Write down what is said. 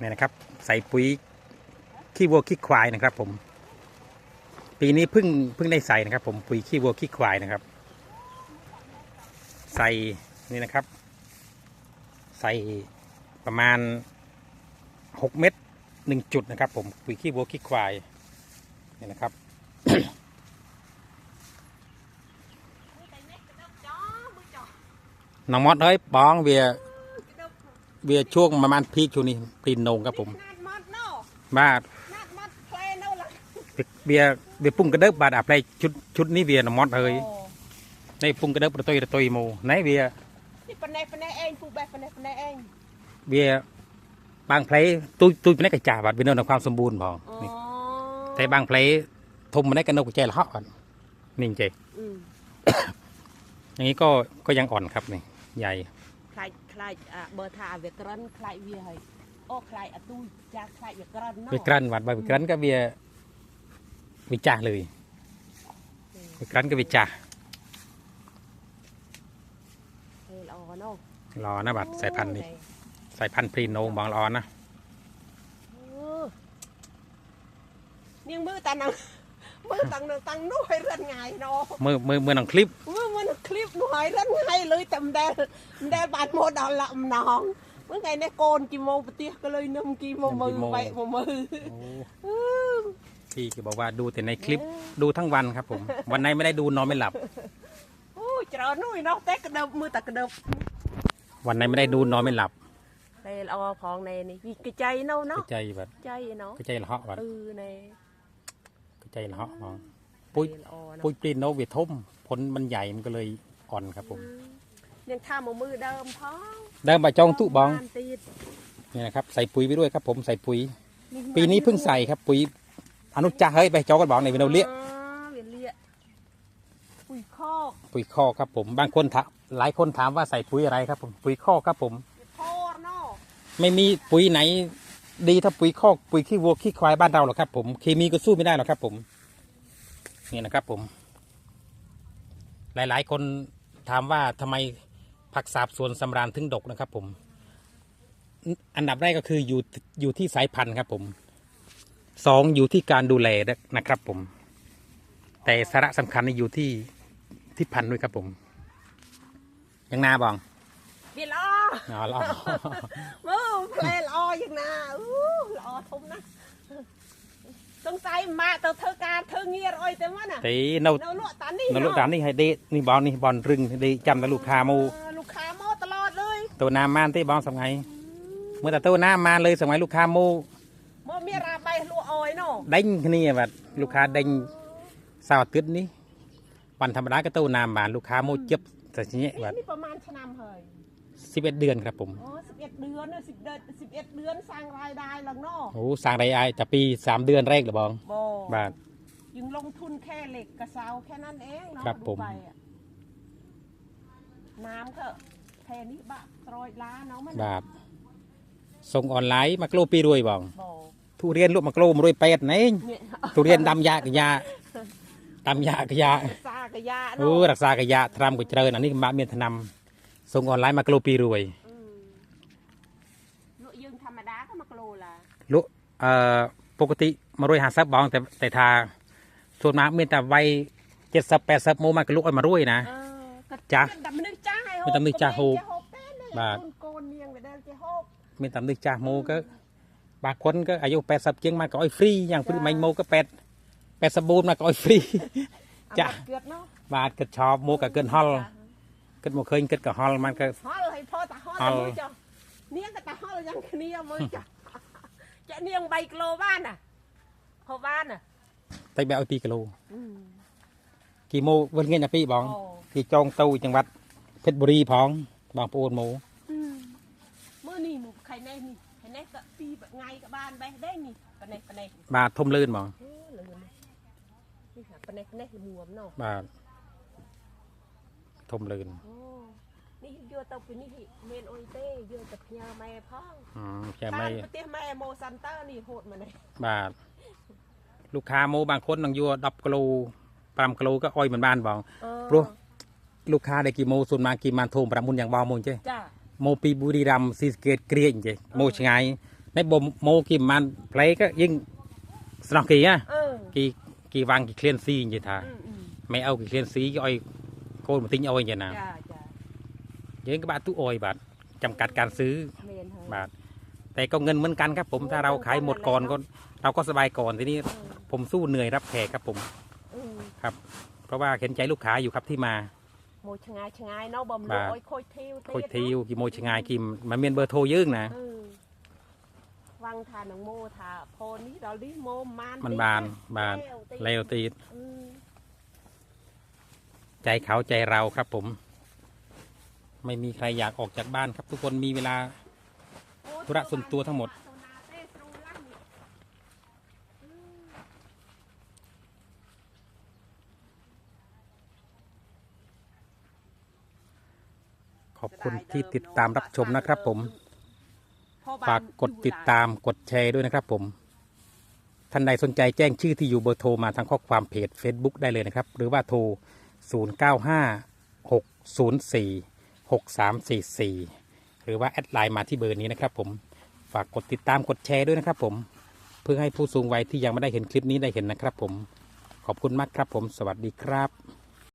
เนี่ยนะครับ ใส่ปุ๋ยขี้วัวขี้ควายนะครับ ผม ปีนี้เพิ่งเพิ่งได้ใส่นะครับ ผมปุ๋ยขี้วัวขี้ควายนะครับ ใส่นี่นะครับ ใส่ประมาณหกเม็ดหนึ่งจุดนะครับ ผมปุ๋ยขี้วัวขี้ควายนี่นะครับน้องมอดเฮ้ยบองเวีย เวียช่วงประมาณพีคช่วงนี้ปรีนโหนงครับผมนาดมัดเนาะบ้านาดมัดเพลนเอาละเบียเบียปุ่งกระเดิบบาดอับไรชุดชุดนี้เวียน้องมอดเฮ้ยโอ้ในปุ่งกระเดิบประตุยประตุยโมไหนเวียนี่ปนเนปนเนเองปูแบบปนเนปนเนเองเวียบางเพลย์ตุยตุยไปไหนกระจ่าบัดเวียนนความสมบูรณ์พออ๋อนี่แต่บางเพลย์ทมมาได้กันนกกระใจละเหาะกันนิ่งใจอืมอย่างนี้ก็ก็ยังอ่อนครับนี่ใหญ่ คลายคลายอ่ะเบอร์ทาเวกรันคลายเวียให้โอ้คลายอะตุยจากคลายเวกรันเนาะ ไปกรันวัดไปกรันก็เวียวิจ่าเลยไปกรันก็วิจ่า เฮลอเนาะ รอนะบัดสายพันธุ์นี้สายพันธุ์ปรีนโหนงบางรอนะ เออเนี่ยมือตันนังมือตังนังตังนุ่ยเรือนไงเนาะ เมื่อเมื่อเมื่อน้องคลิป เมื่อมันคลิปหน่อยแล้วไงเลยแต่มันได้มันได้บานโมดอลละมนองเมื่อไงในโกนกี่โมงปะเตี้ยก็เลยนำกี่โมงมือไปมือพี่ก็บอกว่าดูแต่ในคลิปดูทั้งวันครับผม วันไหนไม่ได้ดูนอนไม่หลับโอ้ยเจอหนุ่ยเนาะแต่กระดิบมือแต่กระดิบวันไหนไม่ได้ดูนอนไม่หลับ đây là o phong này này vì cái chay đâu กระใจแบบ chay nó กระใจละเหาะบัด ừ này กระใจละเหาะมองปุ้ยปุ้ยปรีนโนเวียทมผลมันใหญ่มันก็เลย อ่อนครับผม nhưng tham một mưa đơm phó เดินมาจองตุบอง Ăn tiệt. นี่นะครับใส่ปุ๋ยไปด้วยครับ ผมใส่ปุ๋ย Nhưng ปีนี้ mà เพิ่งใส่ครับ ปุ๋ยอนุจ่าเฮ้ยไปจอกันบอกในอยเป็นเอาเลี้ย À, biển lịa Ui kho ปุ๋ยคอกครับผม บางคนถามหลายคนถามว่าใส่ปุ๋ยอะไรครับ ผมปุ๋ยคอกครับผม kho nó ไม่มีปุ๋ยไหน ดีเท่าปุ๋ยคอกปุ๋ยขี้วัวขี้ควายบ้านเราหรอกครับ ผมเคมีก็สู้ไม่ได้หรอกครับ ผมนี่นะครับผม หลาย ๆ คน ถามว่าทำไมผักสาบสวนสำราญถึงดกนะครับ ผม อันดับแรกก็คืออยู่อยู่ที่สายพันธุ์ครับ ผมสองอยู่ที่การดูแลนะครับ ผม แต่สาระสำคัญนี่อยู่ที่ที่พันธุ์ด้วยครับผม ยังนาบอง biển lo อ๋อรอ mơ play lo vậy nè Ú, lo thùng nè Trong tay mà tao thơ ca thơ nghe rồi thế mà nè ตีเนา Nó lụa tán đi นลู សង្ស័យម៉ាក់ទៅធ្វើការធ្វើងារអីទៅមកណាទីនៅនៅលក់តានេះនៅលក់តានេះហើយដេកនេះបងនេះបងរឹងដេកចាំតែលោកខាមកលោកខាមកតឡតលើយទៅណាម៉ានទេបងសំងៃមើលតែទៅណាម៉ានលើសំងៃលោកខាមកមកមានរាបៃលក់អយនោះដេញគ្នាបាទលោកខាដេញសៅអាទិត្យនេះបានធម្មតាក៏ទៅណាបានលោកខាមកជិបសាច់ញាក់បាទនេះប្រហែលឆ្នាំហើយ สิบเอ็ดเดือนครับผมอ๋อสิบเอ็ดเดือนสิบเดือนสิบเอ็ดเดือนสร้างรายได้หลังนอกโอ้สร้างรายได้แต่ปีสามเดือนแรกหรือบ้องบอบาท ยังลงทุนแค่เหล็กกระเซาแค่นั้นเองเนาะครับผมน้ำเถอะแค่นี้บะตรอยล้าเนาะมันบาทส่งออนไลน์มาโกลปีรวยบ้องบอทุเรียนลูกมาโกลมารวยเป็ดไงทุเรียนดำยากะยาดำยากะยาซากะยาเนโอ้รักษากะยาทรามกุเจริญอันนี้มาเมียนทนำ សុងអនឡាញ1គីឡូ2រួយលក់យើងធម្មតាក៏1គីឡូឡាលក់អឺបកតិ150បងតែតែថាសួនមកមានតែវាយ70 80ម៉ូមកគីឡូឲ្យ100ណាចាស់តែមនុស្សចាស់ហើយហូបតែមនុស្សចាស់ហូបបាទកូននាងវាដែលគេហូបមានតែមនុស្សចាស់ម៉ូក៏បាទគាត់ក៏អាយុ80ជាងមកក៏ឲ្យហ្វ្រីយ៉ាងព្រឹកមិញម៉ូក៏8 84មកក៏ឲ្យហ្វ្រីចាស់បាទគិតឆោបម៉ូក៏គិតហល់ គិតមកឃើញគិតក៏ហល់មិនក៏ហល់ហើយផោតាហល់មួយចុះនាងក៏តាហល់យ៉ាងគ្នាមួយចុះចាក់នាង3គីឡូបានណាហូបបានណាតែបែរឲ្យ2គីឡូគេមកវិញងាយណាពីបងគេចងទៅចង្វាត់ភេទបុរីផងបងប្អូនមកមើលនេះមកខៃនេះនេះខៃនេះក៏ពីថ្ងៃក៏បានបេះដែរនេះប៉នេះប៉នេះបាទធំលឿនហ្មងលឿននេះប៉នេះនេះល្មមណោះបាទ ធំលឿននេះយកទៅពីនេះមានអុយទេយកទៅផ្ញើម៉ែផងផ្ញើម៉ែផ្ទះម៉ែម៉ូសាន់តើនេះហូតមកនេះបាទលោកខាម៉ូបានគុណនឹងយក10គីឡូ5គីឡូក៏អុយមិនបានបងព្រោះលោកខាដែលគីម៉ូសូនម៉ាគីម៉ានធំប្រាំមុនយ៉ាងបងមុនចេះចាម៉ូពីប៊ូរីរ៉ាំស៊ីស្កេតក្រៀកចេះម៉ូឆ្ងាយនេះបើម៉ូគីម៉ានផ្លេក៏យើងស្នោះគេណាគេគេវាំងគេឃ្លានស៊ីនិយាយថាម៉ែអូគេឃ្លានស៊ីគេអុយ โมบางคนนังยัวดับกิโลปรำกิโลก็อ้อยเหมือนบ้านบองเออรู้ลูกค้าได้กี่โมส่วนมากกี่มันโทมปรำมุนอย่างบอมุนเจ้จ้าโมปีบุรีรัมย์ศรีสะเกตเกรียงเจ้โมชงายในบ่มโมกี่มันเพลก็ยิ่งสนองกี่อะเออกี่กี่วางกี่เคลียนซีอย่างท่าอืมอืมไม่เอากี่เคลียนซีก็อ้อยโกนมาติ้งเอาอย่างนะจ้าจ้ายังก็บาทตู้อ้อยบาทจำกัดการซื้อเมนเฮบาทแต่ก็เงินเหมือนกันครับ ผมถ้าเราขายหมดก่อนก็เราก็สบายก่อนทีนี้เออผมสู้เหนื่อยรับแขกครับผมเออครับ เพราะว่าเห็นใจลูกค้าอยู่ครับที่มา โมชงายชงายเนาะบ่มบาโอ้ยโคอยทิวโคยทิวกี่โมชงายกี่มันเมียนเบอร์โทรยืงนะ เออวังทานของโมทาโพนี้เราลิโมมานมันบานบานเร็วตีด อืม ใจเขาใจเราครับผม ไม่มีใครอยากออกจากบ้านครับ ทุกคนมีเวลาธุระส่วนตัวทั้งหมด ขอบคุณที่ติดตามรับชมนะครับผม ฝากกดติดตามกดแชร์ด้วยนะครับผมท่านใดสนใจแจ้งชื่อที่อยู่เบอร์โทรมาทางข้อความเพจ Facebook ได้เลยนะครับ หรือว่าโทร 095 604 6344 หรือว่า แอดไลน์มาที่เบอร์นี้นะครับผมฝากกดติดตามกดแชร์ด้วยนะครับผม เพื่อให้ผู้สูงวัยที่ยังไม่ได้เห็นคลิปนี้ได้เห็นนะครับผม ขอบคุณมากครับผม สวัสดีครับ